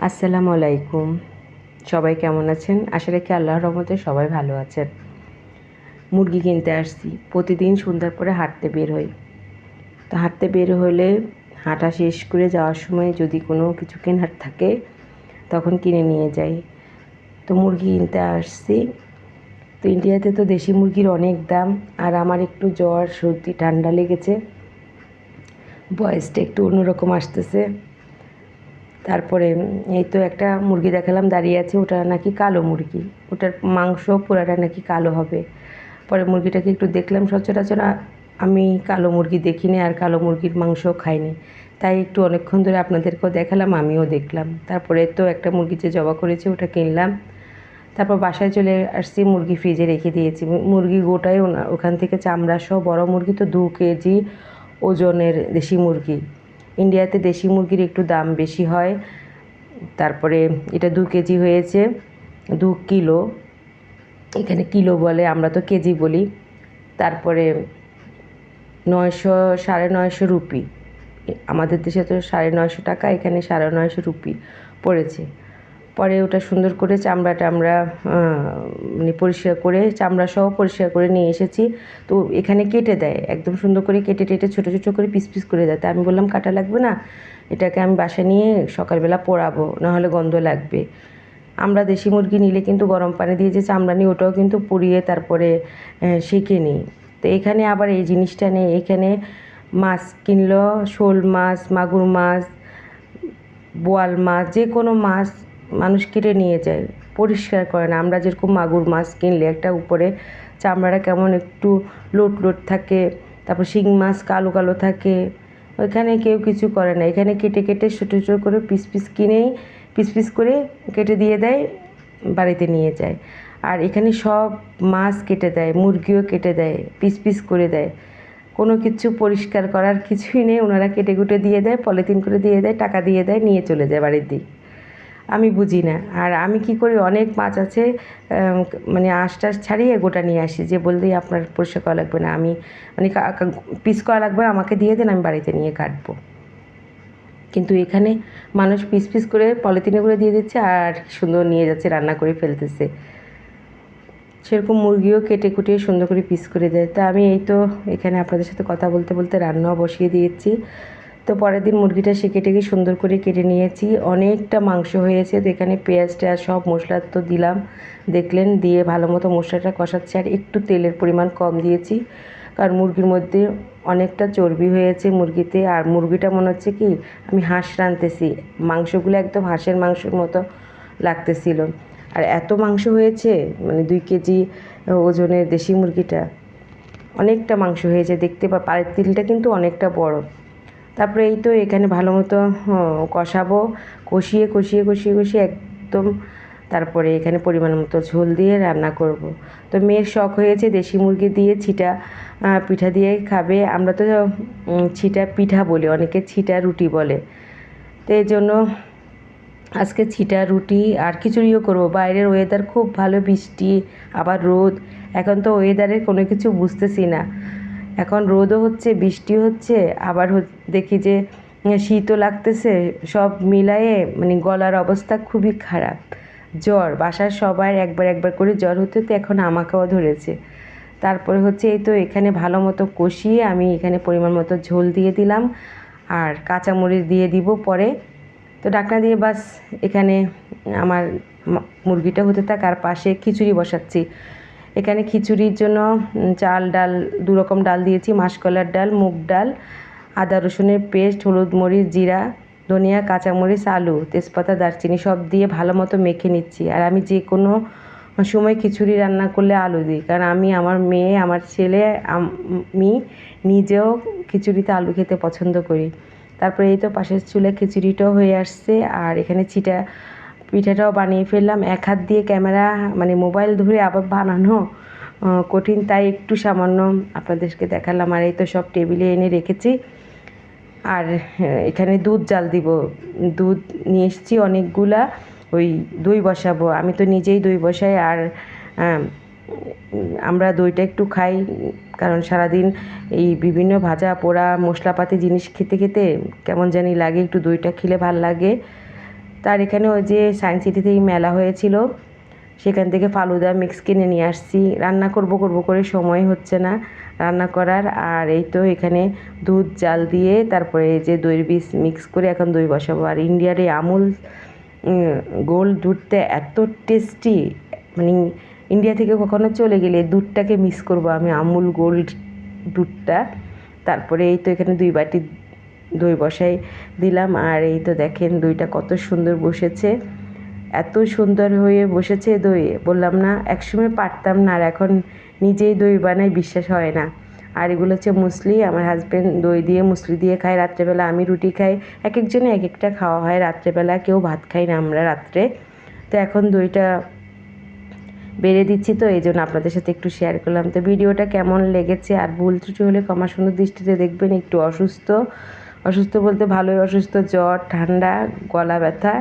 আসসালামু আলাইকুম। সবাই কেমন আছেন? আশা রাখি আল্লাহর রহমতে সবাই ভালো আছেন। মুরগি কিনতে আসছি। প্রতিদিন সন্ধ্যার পরে হাঁটতে বের হই। তো হাঁটতে বের হলে হাঁটা শেষ করে যাওয়ার সময় যদি কোনো কিছু কেনার থাকে, তখন কিনে নিয়ে যাই। তো মুরগি কিনতে আসছি। তো ইন্ডিয়াতে তো দেশি মুরগির অনেক দাম। আর আমার একটু জ্বর, সর্দি, ঠান্ডা লেগেছে। বয়সটা একটু অন্যরকম আসতেছে। তারপরে এই তো একটা মুরগি দেখালাম দাঁড়িয়ে আছে, ওটা নাকি কালো মুরগি। ওটার মাংস পোড়াটা নাকি কালো হবে। পরে মুরগিটাকে একটু দেখলাম, সচরাচর আমি কালো মুরগি দেখিনি আর কালো মুরগির মাংস খাইনি। তাই একটু অনেকক্ষণ ধরে আপনাদেরকেও দেখালাম, আমিও দেখলাম। তারপরে তো একটা মুরগি যে জবা করেছে, ওটা কিনলাম। তারপর বাসায় চলে আসছি, মুরগি ফ্রিজে রেখে দিয়েছি। মুরগি গোটাই ওখান থেকে চামড়া সহ বড় মুরগি তো দু কেজি ওজনের দেশি মুরগি। ইন্ডিয়াতে দেশি মুরগির একটু দাম বেশি হয়। তারপরে এটা দু কেজি হয়েছে, দু কিলো। এখানে কিলো বলে, আমরা তো কেজি বলি। তারপরে নয়শো, সাড়ে নয়শো রুপি। আমাদের দেশে তো সাড়ে নয়শো টাকা, এখানে সাড়ে নয়শো রুপি পড়েছে। পরে ওটা সুন্দর করে চামড়াটা আমরা মানে পরিষ্কার করে, চামড়া সহ পরিষ্কার করে নিয়ে এসেছি। তো এখানে কেটে দেয়, একদম সুন্দর করে কেটে টেটে ছোটো ছোটো করে পিস পিস করে দেয়। তা আমি বললাম, কাটা লাগবে না, এটাকে আমি বাসা নিয়ে সকালবেলা পোড়াবো, নাহলে গন্ধ লাগবে। আমরা দেশি মুরগি নিলে কিন্তু গরম পানি দিয়ে যে চামড়া নিই, ওটাও কিন্তু পুড়িয়ে তারপরে সেঁকে নিই। তো এখানে আবার এই জিনিসটা নেই, এখানে মাছ কিনলো, শোল মাছ, মাগুর মাছ, বোয়াল মাছ যে কোনো মাছ মানুষ কেটে নিয়ে যায়, পরিষ্কার করে না। আমরা যেরকম মাগুর মাছ কিনলে একটা উপরে চামড়াটা কেমন একটু লোট লোট থাকে, তারপর শিং মাছ কালো কালো থাকে, ওইখানে কেউ কিছু করে না। এখানে কেটে কেটে ছোটো ছোটো করে পিস পিস কিনেই, পিস পিস করে কেটে দিয়ে দেয়, বাড়িতে নিয়ে যায়। আর এখানে সব মাছ কেটে দেয়, মুরগিও কেটে দেয়, পিস পিস করে দেয়। কোনো কিছু পরিষ্কার করার কিছুই নেই। ওনারা কেটে কুটে দিয়ে দেয়, পলিথিন করে দিয়ে দেয়, টাকা দিয়ে দেয়, নিয়ে চলে যায় বাড়ির দিক। আমি বুঝি না। আর আমি কি করি, অনেক মাছ আছে মানে আঁশ টাশ ছাড়িয়ে গোটা নিয়ে আসি যে বললেই আপনার পরিষ্কার করা লাগবে না। আমি মানে পিস করা লাগবে, আমাকে দিয়ে দেন, আমি বাড়িতে নিয়ে কাটবো। কিন্তু এখানে মানুষ পিস পিস করে পলিথিনে করে দিয়ে দিচ্ছে আর সুন্দর নিয়ে যাচ্ছে, রান্না করে ফেলতেছে। সেরকম মুরগিও কেটে কুটিয়ে সুন্দর করে পিস করে দেয়। তা আমি এই তো এখানে আপনাদের সাথে কথা বলতে বলতে রান্নাও বসিয়ে দিয়েছি। তো পরের দিন মুরগিটা সে কেটে গিয়ে সুন্দর করে কেটে নিয়েছি। অনেকটা মাংস হয়েছে তো এখানে পেঁয়াজ সব মশলা তো দিলাম। দেখলেন দিয়ে ভালো মতো মশলাটা কষাচ্ছি আর একটু তেলের পরিমাণ কম দিয়েছি। কারণ মুরগির মধ্যে অনেকটা চর্বি হয়েছে মুরগিতে আর মুরগিটা মনে হচ্ছে কি, আমি হাঁস রাঁধতেছি। মাংসগুলো একদম হাঁসের মাংসের মতো লাগতেছিল। আর এত মাংস হয়েছে মানে দুই কেজি ওজনের দেশি মুরগিটা, অনেকটা মাংস হয়েছে দেখতে পা পায়ের তিলটা কিন্তু অনেকটা বড়। তারপরে এই তো এখানে ভালো মতো কষাবো। কষিয়ে কষিয়ে কষিয়ে কষিয়ে একদম তারপরে এখানে পরিমাণ মতো ঝোল দিয়ে রান্না করব। তো মেয়ের শখ হয়েছে দেশি মুরগি দিয়ে ছিটা পিঠা দিয়ে খাবে। আমরা তো ছিটা পিঠা বলি, অনেকে ছিটা রুটি বলে। তো এই জন্য আজকে ছিটা, রুটি আর খিচুড়িও করব। বাইরের ওয়েদার খুব ভালো, বৃষ্টি, আবার রোদ। এখন তো ওয়েদারের কোনো কিছু বুঝতেছি না। এখন রোদও হচ্ছে বৃষ্টি হচ্ছে, আবার দেখি যে শীতও লাগতেছে, সব মিলায়ে মানে গলার অবস্থা খুবই খারাপ। জ্বর, বাসার সবার একবার একবার করে জ্বর হতে তো এখন আমাকেও ধরেছে। তারপরে হচ্ছে এই তো এখানে ভালো মতো কষিয়ে আমি এখানে পরিমাণ মতো ঝোল দিয়ে দিলাম, আর কাঁচামরিচ দিয়ে দিব পরে। তো ডাকনা দিয়ে বাস এখানে আমার মুরগিটা হতে থাক, আর পাশে খিচুড়ি বসাচ্ছি। এখানে খিচুড়ির জন্য চাল ডাল, দু রকম ডাল দিয়েছি, মাসকলার ডাল, মুগ ডাল, আদা রসুনের পেস্ট, হলুদ মরিচ, জিরা, ধনিয়া, কাঁচামরিচ, আলু, তেজপাতা, দারচিনি সব দিয়ে ভালো মতো মেখে নিচ্ছি। আর আমি যে কোনো সময় খিচুড়ি রান্না করলে আলু দিই, কারণ আমি আমার মেয়ে, আমার ছেলে, আমি নিজেও খিচুড়িতে আলু খেতে পছন্দ করি। তারপরে এই তো পাশের চুলে খিচুড়িটাও হয়ে আসছে, আর এখানে চিটা পিঠাটাও বানিয়ে ফেললাম। এক হাত দিয়ে ক্যামেরা মানে মোবাইল ধরে আবার বানানো কঠিন, তাই একটু সামান্য আপনাদেরকে দেখালাম। আর এই তো সব টেবিলে এনে রেখেছি। আর এখানে দুধ জাল দিব। দুধ নিয়ে এসেছি অনেকগুলা, ওই দই বসাবো। আমি তো নিজেই দই বসাই, আর আমরা দইটা একটু খাই, কারণ সারাদিন এই বিভিন্ন ভাজা পোড়া মশলাপাতি জিনিস খেতে খেতে কেমন জানি লাগে, একটু দইটা খেলে ভালো লাগে। তার এখানে ওই যে সায়েন্স সিটি থেকে মেলা হয়েছিল। সেখান থেকে ফালুদা মিক্স কিনে নিয়ে আসছি। রান্না করব করব করে সময় হচ্ছে না রান্না করার। আর এই তো এখানে দুধ, জাল দিয়ে তারপরে এই যে দইয়ের বীজ মিক্স করে এখন দই বসাবো। আর ইন্ডিয়ার এই আমুল গোল দুধটা এত টেস্টি মানে ইন্ডিয়া থেকে কখনো চলে গেলে দুধটাকে মিস করব আমি, আমুল গোল্ড দুধটা। তারপরে এই তো এখানে দুই বাটি দই বসাই দিলাম। আর এই তো দেখেন দইটা কত সুন্দর বসেছে। এত সুন্দর হয়ে বসেছে দই। বললাম, না, একসময় পারতাম না আর এখন নিজেই দই বানাই, বিশ্বাস হয় না। আর এগুলো হচ্ছে মুসলি। আমার হাজব্যান্ড দই দিয়ে মুসলি দিয়ে খায়। রাত্রেবেলা আমি রুটি খাই। এক একজনে এক একটা খাওয়া হয়। রাত্রেবেলা কেউ ভাত খাই না আমরা রাত্রে। তো এখন দইটা বেড়ে দিচ্ছি তো, এই জন্য আপনাদের সাথে একটু শেয়ার করলাম। তো ভিডিওটা কেমন লেগেছে আর ভুল ত্রুটি হলে ক্ষমা সুন্দর দৃষ্টিতে দেখবেন। একটু অসুস্থ। অসুস্থ বলতে ভালোই অসুস্থ জ্বর ঠান্ডা গলা ব্যথা